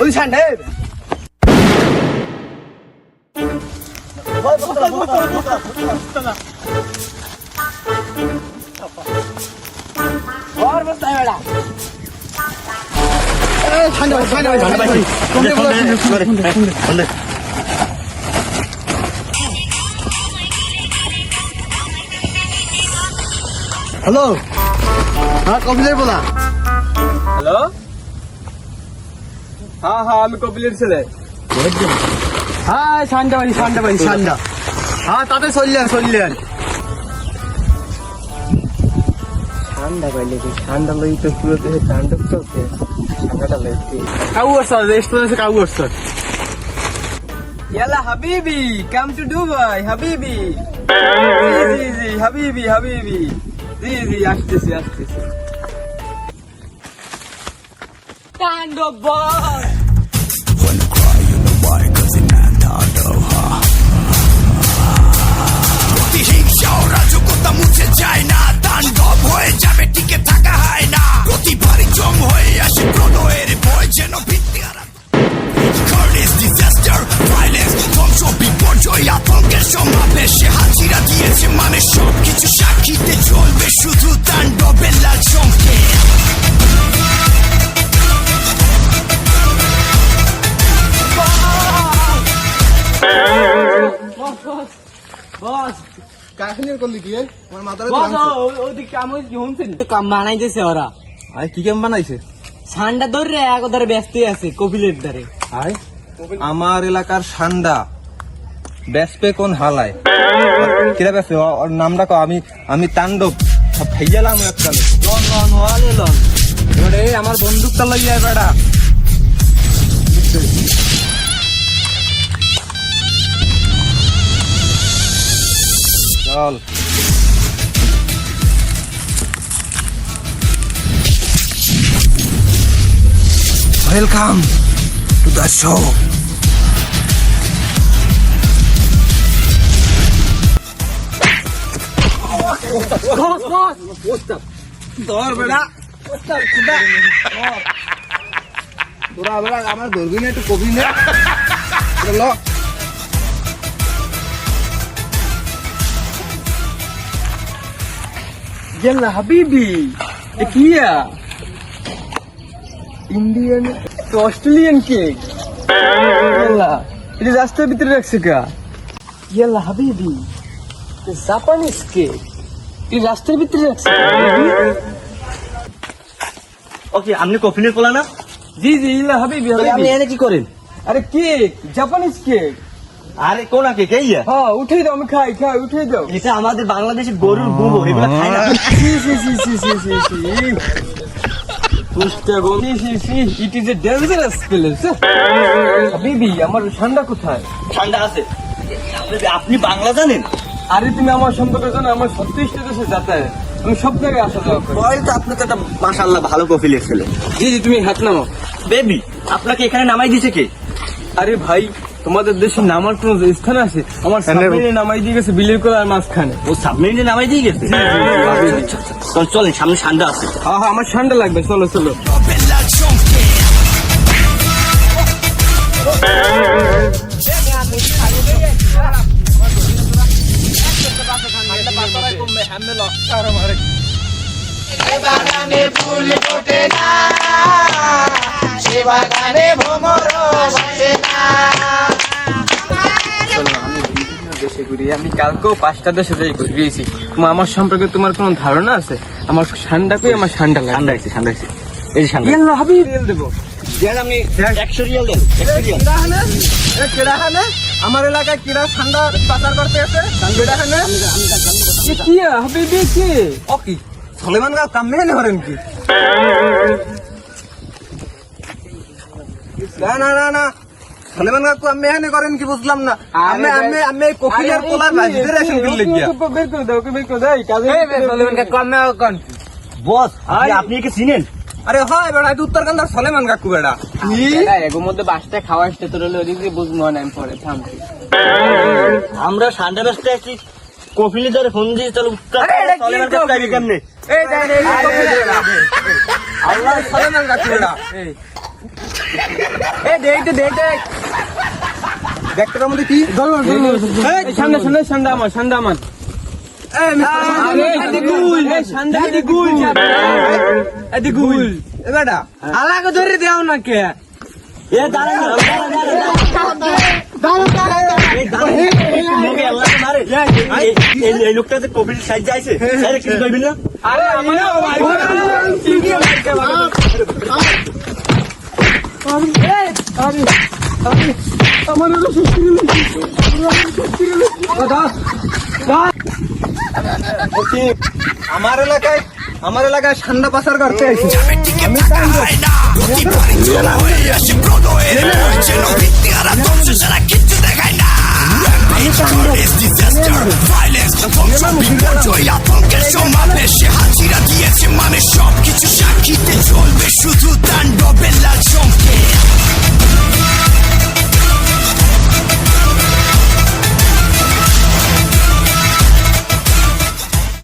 ওই ঠান্ডা ঠান্ডা ঠান্ডা ঠান্ডা হ্যালো। হ্যাঁ কপিলের বলা হ্যালো? হ্যাঁ হ্যাঁ আমি কপিলের ছেলে। হ্যাঁ সান্ডা বাড়ি সান্ডা বাড়ি, সান্ডা। হ্যাঁ তাতে চললেন চললেন। ঠান্ডা পাইলে কি? টু দুবাই হাবিবি জি জি জি, হাবিবি আসতেছি আসতেছি। কান্ড বল। প্রতিহিংসা ও রাজকতা মুছে যায় না দান হয়ে যাবে টিকে থাকা হয় না বস। কাহিনী করলি কি? আমার বস আমি শুনছেন কাম বানাইতেছে ওরা। আরে কি কেমন বানাইছে? ঠান্ডা ধরে এক ধরে আছে কপিলের ধারে। আয় আমার এলাকার সান্ডা। ব্যাসপে কোন হালায়। কিরা ব্যাসপে ওর নামটা কো আমি আমি তাণ্ডব। খাইয়ালাম এককালে লন লন ওয়ালে লন। এবারে এই আমার বন্দুকটা লইয়া বেড়া। চল। ওয়েলকাম টু দ্য শো বেড়া। তোরা বেড়া, আমার ধরবি না, একটু কবি না। ল। يلا حبيبي কিয়া ইন্ডিয়ান তো অস্ট্রেলিয়ান কেক يلا এটা রাস্তার ভিতরে রাখছে কা يلا حبيبي জাপানিজ কেক এই রাস্তার ভিতরে রাখছে ওকে আপনি কফিনের পোলা না জি জি ইলা হাবিবি আপনি হাবিবি এনে কি করেন আরে কেক জাপানিজ কেক আরে কোন আকে কে ইয়া? হ্যাঁ উঠে দাও আমি খাই খাই উঠে দাও। এটা আমাদের বাংলাদেশের গরুর এগুলো খায় না। C C C C C C সি পুষ্টা গো সি C C it is a dangerous place হাবিবি আমার ঠান্ডা কোথায়? ঠান্ডা আছে। আপনি- আপনি বাংলা জানেন? আরে তুমি আমার সম্পর্কে জানো আমার ছত্রিশটা দেশে যাতায়াত। আমি সব জায়গায় আসা যাওয়া করি। বল তো আপনি তো একটা মাশাল্লাহ ভালো জি জি তুমি হাত বেবি আপনাকে এখানে নামাই দিয়েছে কে? আরে ভাই তোমাদের দেশে নামার কোনো স্থান আছে? আমার সামনে নামাই দিয়ে গেছে বিলের কোলার মাঝখানে। ও সাবমেরিনে নামাই দিয়ে গেছে? চল চলেন সামনে ঠান্ডা আছে। হ্যাঁ হ্যাঁ আমার ঠান্ডা লাগবে চলো চলো। তাণ্ডবের লাল সংকেত চলো, ঘুরি। আমি কালকেও পাঁচটা দেশে যাই ঘুরিয়েছি তোমার আমার সম্পর্কে তোমার কোনো ধারণা আছে? আমার ঠান্ডা পেয়ে আমার ঠান্ডা লাগে ঠান্ডা আছে ঠান্ডা আছে এই যে ঠান্ডা। ইয়াল্লা হাবি রিয়েল দেবো। দেন আপনি একশো রিয়াল দেন একশো রিয়াল আমার এলাকায় কিরা ঠান্ডা পাচার করতে আছে? এ কি হাবিবি কি? ও কি? সলেমান গা কাম মেনে হরেন কি? না না না না। সলেমান কাকু আমি করেন কি বুঝলাম না? আমি আমি আমি এই কফিলের পোলার বাজিতে রেশন করলে গিয়া বের করে দাও বের করে দাও এই কাজে বস আপনি একে চিনেন? আরে হয় বেড়া এটা উত্তরকান্দার সলেমান কাকু বেড়া। মধ্যে বাসটা খাওয়া আসতে তোর হলে ওদিক বুঝব না আমি পরে থামছি আমরা ঠান্ডা ব্যস্ত আছি কফিলে ধরে ফোন দিয়ে চলো উত্তর কি সলেমান কাকু কফিল? আইবে কেমনে? এই দেখ এই কফিল আল্লাহ সলেমান কাকু বেড়া। এই এ দেখ দে দেখ দেখ। ব্যাগটার মধ্যে কি সান্ডা সান্ডা সান্ডা আমার সান্ডা আমার আলাকে ধরে দেও না কে এ দাঁড়া। এই লোকটা কপিল আমার এলাকায় আমার এলাকায় ঠান্ডা পাচার করতে মানে সবকিছু সাক্ষীতে চলবে শুধু